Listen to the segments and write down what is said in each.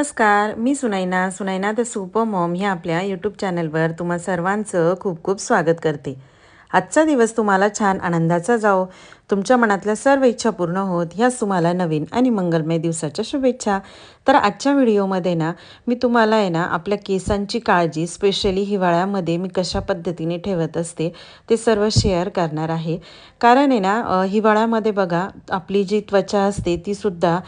नमस्कार मी Sunaina. Sunaina the super mom ह्या आपल्या यूट्यूब चॅनलवर तुम्हा सर्वांचं खूप खूप स्वागत करते. आजचा दिवस तुम्हाला छान आनंदाचा जाओ तुमच्या मनातल्या सर्व इच्छा पूर्ण होत. ह्याच तुम्हाला नवीन आणि मंगलमय दिवसाच्या शुभेच्छा. तर आजच्या व्हिडिओमध्ये ना मी तुम्हाला आहे ना आपल्या केसांची काळजी स्पेशली हिवाळ्यामध्ये मी कशा पद्धतीने ठेवत असते ते सर्व शेअर करणार आहे. कारण आहे ना हिवाळ्यामध्ये बघा आपली जी त्वचा असते तीसुद्धा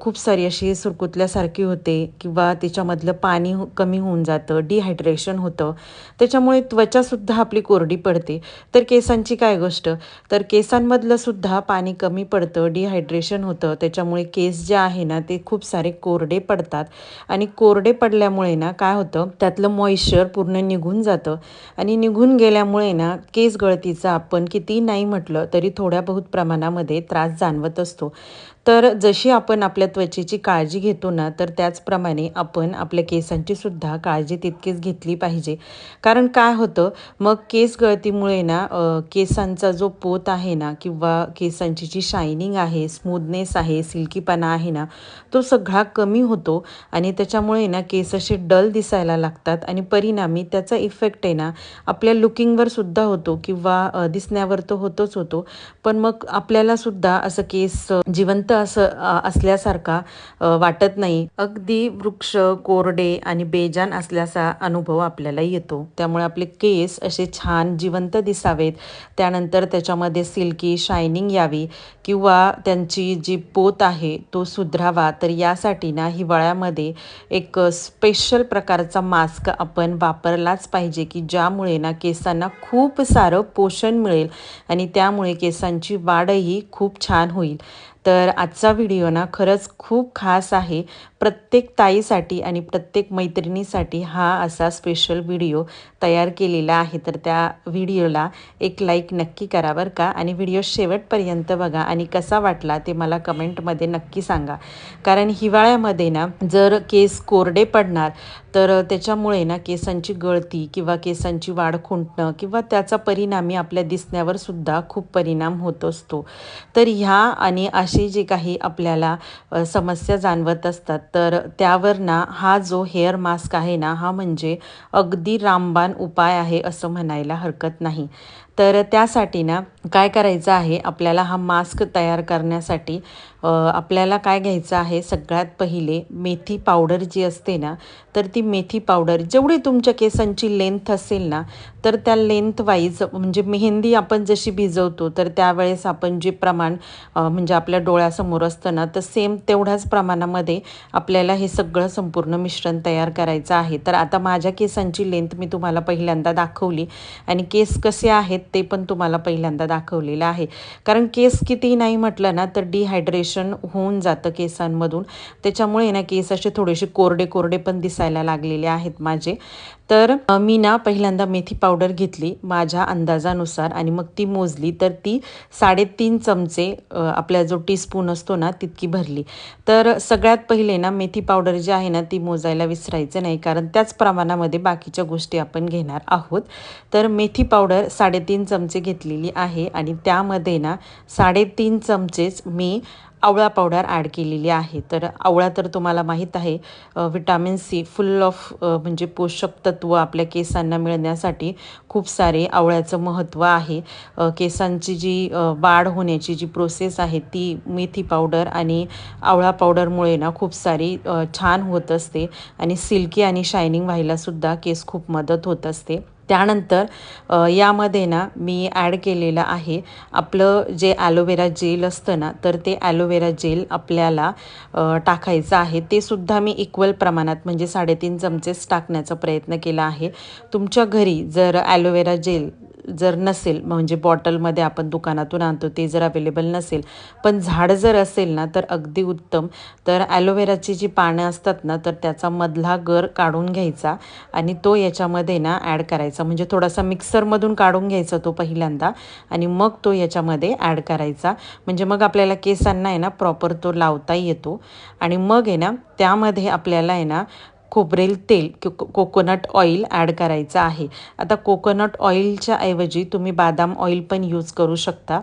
खूप सारी अशी सुरकुतल्यासारखी होते किंवा त्याच्यामधलं पाणी हो, कमी होऊन जातं डिहायड्रेशन होतं. त्याच्यामुळे त्वचासुद्धा आपली कोरडी पडते. तर केसांची काय गोष्ट तर केसांमधलं सुद्धा पाणी कमी पडतं डिहायड्रेशन होतं. त्याच्यामुळे केस जे आहे ना ते खूप सारे कोरडे पडतात. आणि कोरडे पडल्यामुळे ना काय होतं त्यातलं मॉइश्चर पूर्ण निघून जातं. आणि निघून गेल्यामुळे ना केस गळतीचा आपण किती नाही म्हटलं तरी थोड्या बहुत प्रमाणामध्ये त्रास जाणवत असतो. तर जशी आपण आपल्या त्वचेची काळजी घेतो ना तर त्याचप्रमाणे आपण आपल्या केसांची सुद्धा काळजी तितकीच घेतली पाहिजे. कारण काय होतं मग केस गळतीमुळे ना केसांचा जो पोत आहे ना किंवा केसांची जी शायनिंग आहे स्मूदनेस आहे सिल्कीपणा आहे ना तो सगळा कमी होतो आणि त्याच्यामुळे ना केस असे डल दिसायला लागतात आणि परिणामी त्याचा इफेक्ट आहे ना आपल्या लुकिंगवर सुद्धा होतो किंवा दिसण्यावर तो होतोच होतो. पण मग आपल्याला सुद्धा असं केस जिवंत असं असल्यासारखा वाटत नाही. अगदी वृक्ष कोरडे आणि बेजान असल्याचा अनुभव आपल्याला येतो. त्यामुळे आपले केस असे छान जिवंत दिसावेत. त्यानंतर त्याच्यामध्ये सिल्की शायनिंग यावी किंवा त्यांची जी पोत आहे तो सुधरावा. तर यासाठी ना हिवाळ्यामध्ये एक स्पेशल प्रकारचा मास्क आपण वापरलाच पाहिजे की ज्यामुळे ना केसांना खूप सारं पोषण मिळेल आणि त्यामुळे केसांची वाढही खूप छान होईल. तर आजचा व्हिडिओ ना खरंच खूप खास आहे. प्रत्येक ताईसाठी आणि प्रत्येक मैत्रिणीसाठी हा असा स्पेशल व्हिडिओ तयार केलेला आहे. तर त्या व्हिडिओला एक लाईक नक्की करा बरं का. आणि व्हिडिओ शेवटपर्यंत बघा आणि कसा वाटला ते मला कमेंटमध्ये नक्की सांगा. कारण हिवाळ्यामध्ये ना जर केस कोरडे पडणार तर त्याच्यामुळे ना केसांची गळती किंवा केसांची वाढ खुंटणं किंवा त्याचा परिणामी आपल्या दिसण्यावर सुद्धा खूप परिणाम होत असतो. तर ह्या आणि असे जे काही आपल्याला समस्या जाणवत असतात तर त्यावर ना हा जो हेअर मास्क आहे ना हा म्हणजे अगदी रामबाण उपाय आहे असं म्हणायला हरकत नाही. तर त्यासाठी ना काय करायचं आहे आपल्याला हा मास्क तयार करण्यासाठी आपल्याला काय घ्यायचं आहे सगळ्यात पहिले मेथी पावडर जी असते ना तर ती मेथी पावडर जेवढी तुमच्या केसांची लेंथ असेल ना तर त्या लेंथ वाईज म्हणजे मेहंदी आपण जशी भिजवतो तर त्यावेळेस आपण जे प्रमाण म्हणजे आपल्या डोळ्यासमोर असतं ना तर सेम तेवढ्याच प्रमाणामध्ये आपल्याला हे सगळं संपूर्ण मिश्रण तयार करायचं आहे. तर आता माझ्या केसांची लेंथ मी तुम्हाला पहिल्यांदा दाखवली आणि केस कसे आहेत ते पण तुम्हाला पहिल्यांदा दाखवलेलं आहे. कारण केस किती नाही म्हटलं ना तर डिहायड्रेशन होऊन जातं केसांमधून. त्याच्यामुळे ना केस असे थोडेसे कोरडे कोरडे पण दिसायला लागलेले आहेत माझे. तर मी ना पहिल्यांदा मेथी पावडर घेतली माझ्या अंदाजानुसार आणि मग ती मोजली तर ती साडेतीन चमचे आपला जो टीस्पून असतो ना तितकी भरली. तर सगळ्यात पहिले ना मेथी पावडर जी आहे ना ती मोजायला विसरायचं नाही कारण त्याच प्रमाणामध्ये बाकीच्या गोष्टी आपण घेणार आहोत. तर मेथी पावडर साडेतीन चमचे घेतलेली आहे आणि त्यामध्ये ना साडेतीन चमचेच मी आवळा पावडर ॲड केलेली आहे. तर आवळा तर तुम्हाला माहीत आहे विटॅमिन सी फुल ऑफ म्हणजे पोषक तत्व आपल्या केसांना मिळण्यासाठी खूप सारे आवळ्याचं महत्त्व आहे. केसांची जी वाढ होण्याची जी प्रोसेस आहे ती मेथी पावडर आणि आवळा पावडरमुळे ना खूप सारी छान होत असते आणि सिल्की आणि शायनिंग व्हायलासुद्धा केस खूप मदत होत असते. त्यानंतर यामध्ये ना मी ॲड केलेलं आहे आपलं जे ॲलोवेरा जेल असतं ना तर ते ॲलोवेरा जेल आपल्याला टाकायचं आहे. ते सुद्धा मी इक्वल प्रमाणात म्हणजे साडेतीन चमचेच टाकण्याचा प्रयत्न केला आहे. तुमच्या घरी जर ॲलोवेरा जेल जर नसेल म्हणजे बॉटलमध्ये आपण दुकानातून आणतो ते जर अवेलेबल नसेल पण झाड जर असेल ना तर अगदी उत्तम. तर ॲलोवेराची जी पानं असतात ना तर त्याचा मधला गर काढून घ्यायचा आणि तो याच्यामध्ये ना ॲड करायचा. म्हणजे थोडासा मिक्सरमधून काढून घ्यायचा तो पहिल्यांदा आणि मग तो याच्यामध्ये ॲड करायचा. म्हणजे मग आपल्याला केसांना आहे ना प्रॉपर तो लावता येतो. आणि मग आहे ना त्यामध्ये आपल्याला आहे ना खोबरेल तेल कि कोकोनट ऑइल ॲड करायचं आहे. आता कोकोनट ऑइलच्या ऐवजी तुम्ही बादाम ऑइल पण यूज करू शकता.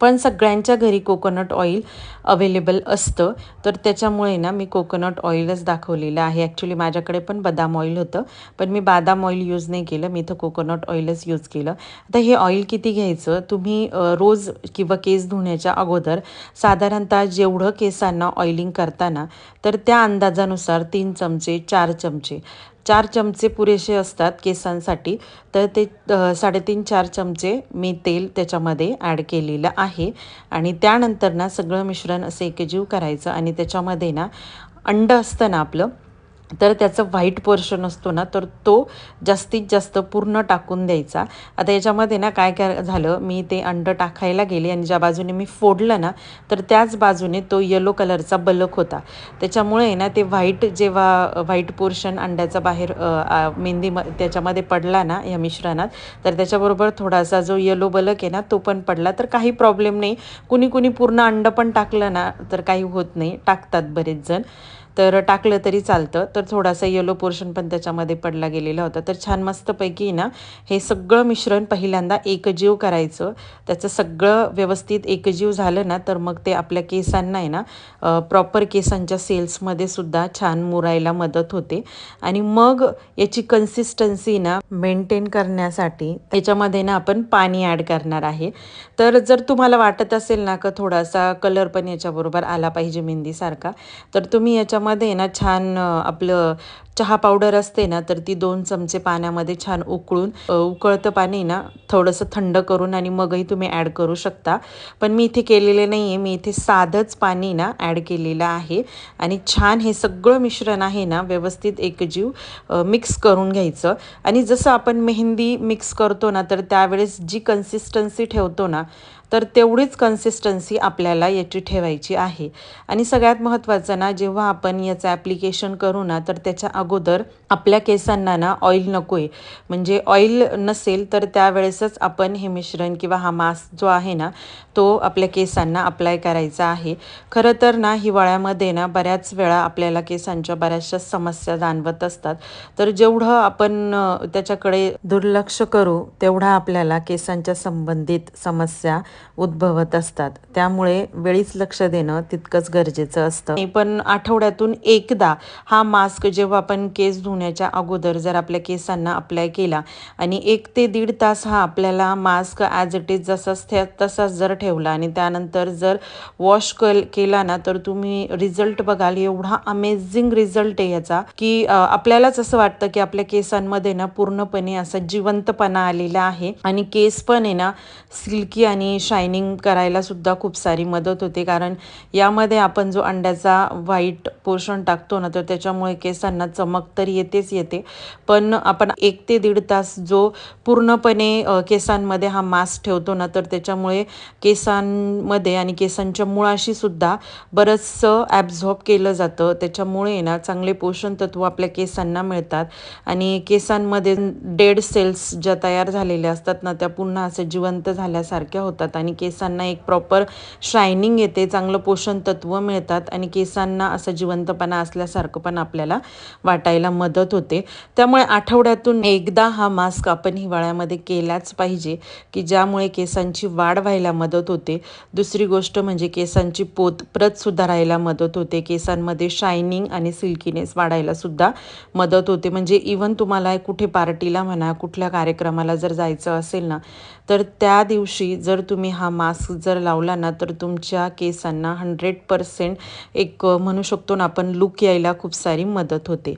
पण सगळ्यांच्या घरी कोकोनट ऑइल अवेलेबल असतं. तर त्याच्यामुळे ना मी कोकोनट ऑइलच दाखवलेलं आहे. ॲक्च्युली माझ्याकडे पण बदाम ऑइल होतं पण मी बदाम ऑइल यूज नाही केलं. मी इथं कोकोनट ऑइलच यूज केलं. आता हे ऑइल किती घ्यायचं? तुम्ही रोज किंवा केस धुण्याच्या अगोदर साधारणतः जेवढं केसांना ऑइलिंग करताना तर त्या अंदाजानुसार तीन चमचे चार चमचे. चार चमचे पुरेसे असतात केसांसाठी. तर ते साडेतीन चार चमचे मी तेल त्याच्यामध्ये ॲड केलेलं आहे. आणि त्यानंतर ना सगळं मिश्रण असं एकजीव करायचं आणि त्याच्यामध्ये ना अंड असतं ना आपलं तर त्याचं व्हाईट पोर्शन असतो ना तर तो जास्तीत जास्त पूर्ण टाकून द्यायचा. आता याच्यामध्ये ना काय काय झालं मी ते अंड टाकायला गेले आणि ज्या बाजूने मी फोडलं ना तर त्याच बाजूने तो येलो कलरचा बलक होता. त्याच्यामुळे ना ते व्हाईट जेव्हा व्हाईट पोर्शन अंड्याचा बाहेर मेहंदी म त्याच्यामध्ये पडला ना या मिश्रणात तर त्याच्याबरोबर थोडासा जो येलो बलक आहे ना तो पण पडला. तर काही प्रॉब्लेम नाही. कुणी कुणी पूर्ण अंड पण टाकलं ना तर काही होत नाही. टाकतात बरेच जण. तर टाकलं तरी चालतं. तर थोडासा येलो पोर्शन पण त्याच्यामध्ये पडला गेलेला होता. तर छान मस्तपैकी ना हे सगळं मिश्रण पहिल्यांदा एकजीव करायचं. त्याचं सगळं व्यवस्थित एकजीव झालं ना तर मग ते आपल्या केसांना आहे ना प्रॉपर केसांच्या सेल्समध्ये सुद्धा छान मुरायला मदत होते. आणि मग याची कन्सिस्टन्सी ना मेंटेन करण्यासाठी त्याच्यामध्ये ना आपण पाणी ॲड करणार आहे. तर जर तुम्हाला वाटत असेल ना का थोडासा कलर पण याच्याबरोबर आला पाहिजे मेहंदीसारखा तर तुम्ही याच्यामध्ये मध्ये ना छान आपलं चहा पावडर असते ना तर ती दोन चमचे पाण्यामध्ये छान उकळून उकळतं पाणी ना थोडंसं थंड करून आणि मगही तुम्ही ॲड करू शकता. पण मी इथे केलेले नाही आहे मी इथे साधंच पाणी ना ॲड केलेलं आहे. आणि छान हे सगळं मिश्रण आहे ना व्यवस्थित एकजीव मिक्स करून घ्यायचं. आणि जसं आपण मेहंदी मिक्स करतो ना तर त्यावेळेस जी कन्सिस्टन्सी ठेवतो ना तर तेवढीच कन्सिस्टन्सी आपल्याला याची ठेवायची आहे. आणि सगळ्यात महत्त्वाचं ना जेव्हा आपण याचं ॲप्लिकेशन करू ना तर त्याच्या अगोदर आपल्या केसांना ना ऑइल नको आहे म्हणजे ऑइल नसेल तर त्यावेळेसच आपण हे मिश्रण किंवा हा मास्क जो आहे ना तो आपल्या केसांना अप्लाय करायचा आहे. खरं तर ना हिवाळ्यामध्ये ना बऱ्याच वेळा आपल्याला केसांच्या बऱ्याचशा समस्या जाणवत असतात. तर जेवढं आपण त्याच्याकडे दुर्लक्ष करू तेवढा आपल्याला केसांच्या संबंधित समस्या उद्भवत असतात. त्यामुळे वेळीच लक्ष देणं तितकंच गरजेचं असतं. पण आठवड्यातून एकदा हा मास्क जेव्हा आपण केस धुण्याच्या अगोदर जर आपल्या केसांना अप्लाय केला आणि एक ते दीड तास हा आपल्याला मास्क ॲज इट इज जसाच तसाच जर ठेव ठेवला आणि त्यानंतर जर वॉश केला ना तर तुम्ही रिझल्ट बघाल. एवढा अमेझिंग रिझल्ट आहे याचा की आपल्यालाच असं वाटतं की आपल्या केसांमध्ये ना पूर्णपणे असा जिवंतपणा आलेला आहे. आणि केस पण आहे ना सिल्की आणि शायनिंग करायला सुद्धा खूप सारी मदत होते. कारण यामध्ये आपण जो अंड्याचा व्हाईट पोर्शन टाकतो ना तर त्याच्यामुळे केसांना चमक तर येतेच येते. पण आपण एक ते दीड तास जो पूर्णपणे केसांमध्ये हा मास्क ठेवतो ना तर त्याच्यामुळे केस केसांमध्ये आणि केसांच्या मुळाशी सुद्धा बरंचसं ॲब्झॉर्ब केलं जातं. त्याच्यामुळे ना चांगले पोषण तत्व आपल्या केसांना मिळतात. आणि केसांमध्ये डेड सेल्स ज्या तयार झालेल्या असतात ना त्या पुन्हा असं जिवंत झाल्यासारख्या होतात. आणि केसांना एक प्रॉपर शायनिंग येते चांगलं पोषण तत्व मिळतात. आणि केसांना असं जिवंतपणा असल्यासारखं पण आपल्याला वाटायला मदत होते. त्यामुळे आठवड्यातून एकदा हा मास्क आपण हिवाळ्यामध्ये केलाच पाहिजे की ज्यामुळे केसांची वाढ व्हायला मदत मदत होते. दुसरी गोष्ट म्हणजे केसांची पोत प्रत सुधारायला मदत होते. केसांमध्ये शायनिंग आणि सिल्कीनेस वाढायला सुद्धा मदत होते. म्हणजे इवन तुम्हाला कुठे पार्टीला म्हणा कुठल्या कार्यक्रमाला जर जायचं असेल ना तर त्या दिवशी जर तुम्ही हा मास्क जर लावला ना तर तुमच्या केसांना हंड्रेड पर्सेंट एक म्हणू शकतो ना आपण लुक यायला खूप सारी मदत होते.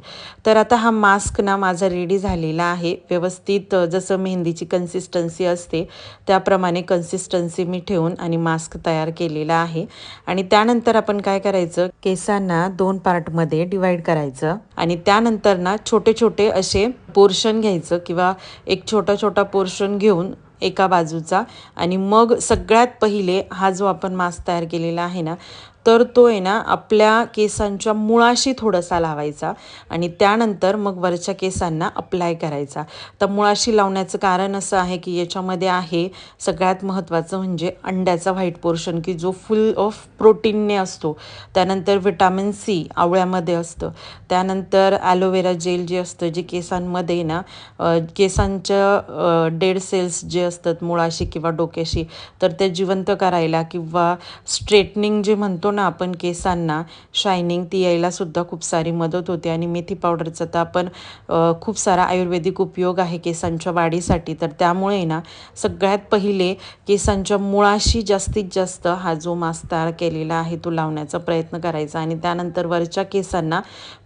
तर आता हा मास्क ना माझा रेडी झालेला आहे. व्यवस्थित जसं मेहंदीची कन्सिस्टन्सी असते त्याप्रमाणे कन्सिस्टन्सी मी ठेवून आणि मास्क तयार केलेला आहे. आणि त्यानंतर आपण काय करायचं? केसांना दोन पार्टमध्ये डिवाईड करायचं. आणि त्यानंतर ना छोटे छोटे असे पोर्शन घ्यायचं किंवा एक छोटा छोटा पोर्शन घेऊन एका बाजूचा. आणि मग सगळ्यात पहिले हा जो आपण मास्क तयार केलेला आहे ना तर तो आहे ना आपल्या केसांच्या मुळाशी थोडासा लावायचा आणि त्यानंतर मग वरच्या केसांना अप्लाय करायचा. तर मुळाशी लावण्याचं कारण असं आहे की याच्यामध्ये आहे सगळ्यात महत्त्वाचं म्हणजे अंड्याचा व्हाईट पोर्शन की जो फुल ऑफ प्रोटीनने असतो. त्यानंतर विटॅमिन सी आवळ्यामध्ये असतं. त्यानंतर ॲलोवेरा जेल जे असतं जे केसांमध्ये ना केसांच्या डेड सेल्स जे असतात मुळाशी किंवा डोक्याशी तर ते जिवंत करायला किंवा स्ट्रेटनिंग जे म्हणतो ना आपण केसांना शायनिंग ती यायला सुद्धा खूप सारी मदत होते आणि मेथी पावडरचा तर आपण खूप सारा आयुर्वेदिक उपयोग आहे केसांच्या वाढीसाठी. तर त्यामुळे ना सगळ्यात पहिले केसांच्या मुळाशी जास्तीत जास्त हा जो मास्तार केलेला आहे तो लावण्याचा प्रयत्न करायचा आणि त्यानंतर वरच्या केसांना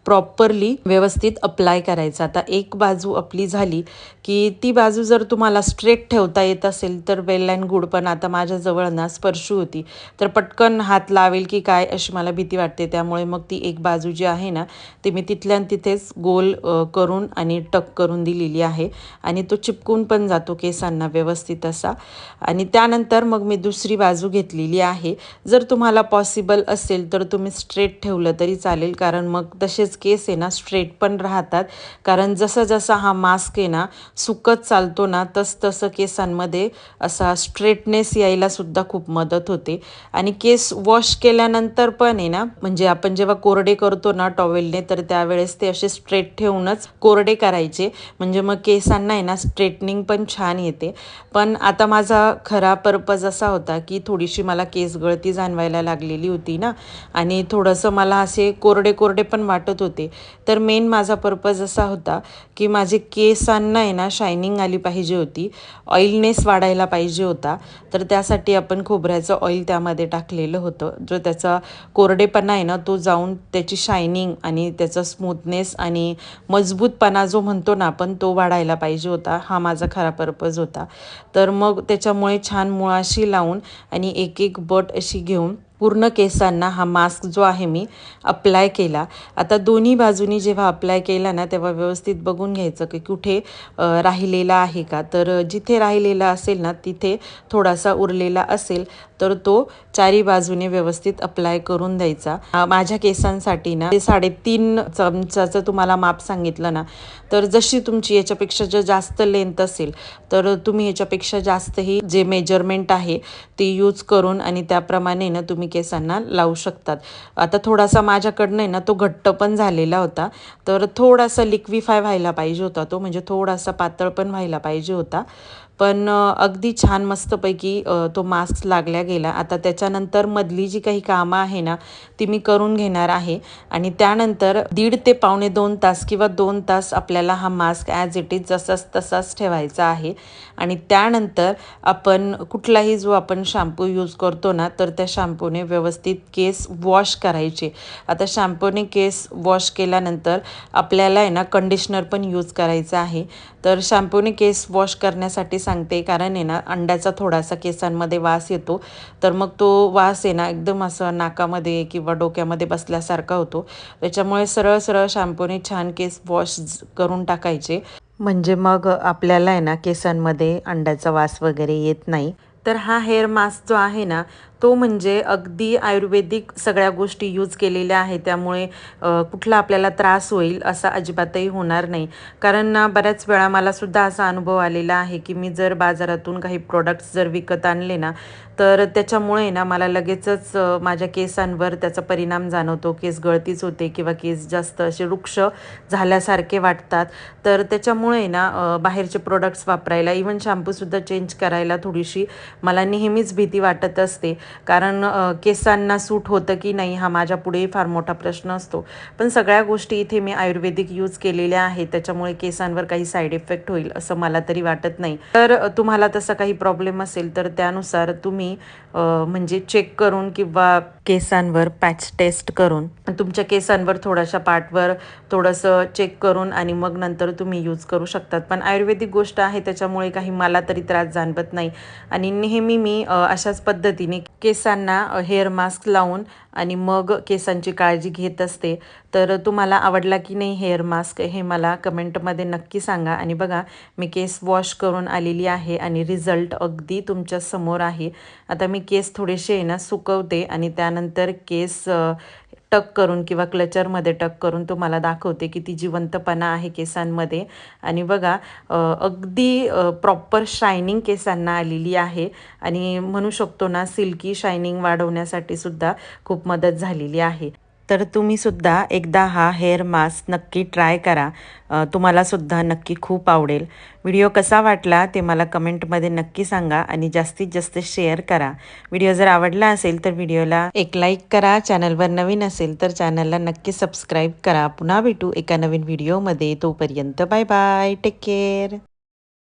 प्रॉपरली व्यवस्थित अप्लाय करायचा. आता एक बाजू आपली झाली की ती बाजू जर तुम्हाला स्ट्रेट ठेवता येत असेल तर वेल अँड गुड पण आता माझ्याजवळ ना स्पर्शू होती. तर पटकन हात लावेल की काय अशी मला भीती वाटते. त्यामुळे मग ती एक बाजू जी आहे ना ती मी तिथल्या तिथेच गोल करून आणि टक करून दिलेली आहे. आणि तो चिपकून पण जातो केसांना व्यवस्थित असा. आणि त्यानंतर मग मी दुसरी बाजू घेतलेली आहे. जर तुम्हाला पॉसिबल असेल तर तुम्ही स्ट्रेट ठेवलं तरी चालेल. कारण मग तसेच केस आहे ना स्ट्रेट पण राहतात. कारण जसं जसा हा मास्क आहे ना सुकत चालतो ना तस तसं केसांमध्ये असा स्ट्रेटनेस यायला सुद्धा खूप मदत होते. आणि केस वॉश केल्यानंतर पण आहे ना म्हणजे आपण जेव्हा कोरडे करतो ना टॉवेलने तर त्यावेळेस ते असे स्ट्रेट ठेवूनच कोरडे करायचे. म्हणजे मग केसांना आहे ना स्ट्रेटनिंग पण छान येते. पण आता माझा खरा पर्पज असा होता की थोडीशी मला केस गळती जाणवायला लागलेली होती ना. आणि थोडंसं मला असे कोरडे कोरडे पण वाटत होते. तर मेन माझा पर्पज असा होता की माझे केसांना आहे ना शायनिंग आली पाहिजे होती. ऑइलनेस वाढायला पाहिजे होता. तर त्यासाठी आपण खोबऱ्याचं ऑइल त्यामध्ये टाकलेलं होतं. जो त्याचा कोरडेपणा आहे ना तो जाऊन त्याची शायनिंग आणि त्याचा स्मूथनेस आणि मजबूतपणा जो म्हणतो ना आपण तो वाढायला पाहिजे होता. हा माझा खरा पर्पज होता. तर मग त्याच्यामुळे छान मुळाशी लावून आणि एक एक बट अशी घेऊन पूर्ण केसांना हा मास्क जो आहे मी अप्लाय केला. आता दोन्ही बाजूनी जेव्हा अप्लाय केला ना तेव्हा व्यवस्थित बघून घ्यायचं की कुठे राहिलेला आहे का. तर जिथे राहिलेला असेल ना तिथे थोडासा उरलेला असेल तर तो चारी बाजूने व्यवस्थित अप्लाय करून द्यायचा. माझ्या केसांसाठी ना ते साडेतीन चमचाचं तुम्हाला माप सांगितलं ना तर जशी तुमची याच्यापेक्षा जर जास्त लेंथ असेल तर तुम्ही याच्यापेक्षा जास्तही जे मेजरमेंट आहे ते यूज करून आणि त्याप्रमाणे ना तुम्ही केसांना लावू शकतात. आता थोडासा माझ्याकडनं ना तो घट्ट पण झालेला होता. तर थोडासा लिक्विफाय व्हायला पाहिजे होता तो म्हणजे थोडासा पातळ पण व्हायला पाहिजे होता. पण अगदी छान मस्तपैकी तो मास्क लागल्या गेला. आता त्याच्यानंतर मधली जी काही कामं आहे ना ती मी करून घेणार आहे. आणि त्यानंतर दीड ते पावणे दोन तास किंवा दोन तास आपल्याला हा मास्क ॲज इट इज जसाच तसाच ठेवायचा आहे. आणि त्यानंतर आपण कुठलाही जो आपण शॅम्पू यूज करतो ना तर त्या शॅम्पूने व्यवस्थित केस वॉश करायचे. आता शॅम्पूने केस वॉश केल्यानंतर आपल्याला आहे ना कंडिशनर पण यूज करायचा आहे. तर शॅम्पूने केस वॉश करण्यासाठी सांगते कारण आहे ना अंड्याचा थोडासा केसांमध्ये वास येतो. तर मग तो वास आहे ना एकदम असं नाकामध्ये किंवा डोक्यामध्ये बसल्यासारखा होतो. त्याच्यामुळे सरळ सरळ शॅम्पूने छान केस वॉश करून टाकायचे. म्हणजे मग आपल्याला आहे ना केसांमध्ये अंड्याचा वास वगैरे येत नाही. तर हा हेअर मास्क जो आहे ना तो म्हणजे अगदी आयुर्वेदिक सगळ्या गोष्टी यूज केलेल्या आहेत. त्यामुळे कुठला आपल्याला त्रास होईल असा अजिबातही होणार नाही. कारण ना बऱ्याच वेळा मला सुद्धा असा अनुभव आलेला आहे की मी जर बाजारातून काही प्रोडक्ट्स जर विकत आणले ना तर त्याच्यामुळे ना मला लगेचच माझ्या केसांवर त्याचा परिणाम जाणवतो. केस गळतीच होते किंवा केस जास्त असे वृक्ष झाल्यासारखे वाटतात. तर त्याच्यामुळे ना बाहेरचे प्रोडक्ट्स वापरायला इवन शॅम्पूसुद्धा चेंज करायला थोडीशी मला नेहमीच भीती वाटत असते. कारण केसांना सूट होतं की नाही हा माझ्या पुढेही फार मोठा प्रश्न असतो. पण सगळ्या गोष्टी इथे मी आयुर्वेदिक यूज केलेल्या आहेत. त्याच्यामुळे केसांवर काही साईड इफेक्ट होईल असं मला तरी वाटत नाही. तर तुम्हाला तसा काही प्रॉब्लेम असेल तर त्यानुसार तुम्ही म्हणजे चेक करून किंवा केसांवर पॅच टेस्ट करून तुमच्या केसांवर थोड्याशा पार्टवर थोडंसं चेक करून आणि मग नंतर तुम्ही यूज करू शकतात. पण आयुर्वेदिक गोष्ट आहे त्याच्यामुळे काही मला तरी त्रास जाणवत नाही. आणि नेहमी मी अशाच पद्धतीने केसांना हेअर मास्क लावून आणि मग केसांची काळजी घेत असते. तर तुम्हाला आवडला की नाही हेअर मास्क हे मला कमेंटमध्ये नक्की सांगा. आणि बघा मी केस वॉश करून आलेली आहे आणि रिझल्ट अगदी तुमच्यासमोर आहे. आता मी केस थोडेसे ना सुकवते आणि त्यानंतर केस टक करून किंवा क्लचरमध्ये टक करून तुम्हाला दाखवते किती जिवंतपणा आहे केसांमध्ये. आणि बघा अगदी प्रॉपर शायनिंग केसांना आलेली आहे. आणि म्हणू शकतो ना सिल्की शायनिंग वाढवण्यासाठी सुद्धा खूप मदत झालेली आहे. तर तुम्हीसुद्धा एकदा हा हेअर मास्क नक्की ट्राय करा. तुम्हालासुद्धा नक्की खूप आवडेल. व्हिडिओ कसा वाटला ते मला कमेंटमध्ये नक्की सांगा आणि जास्तीत जास्त शेअर करा. व्हिडिओ जर आवडला असेल तर व्हिडिओला एक लाईक करा. चॅनलवर नवीन असेल तर चॅनलला नक्की सबस्क्राईब करा. पुन्हा भेटू एका नवीन व्हिडिओमध्ये तोपर्यंत बाय बाय टेक केअर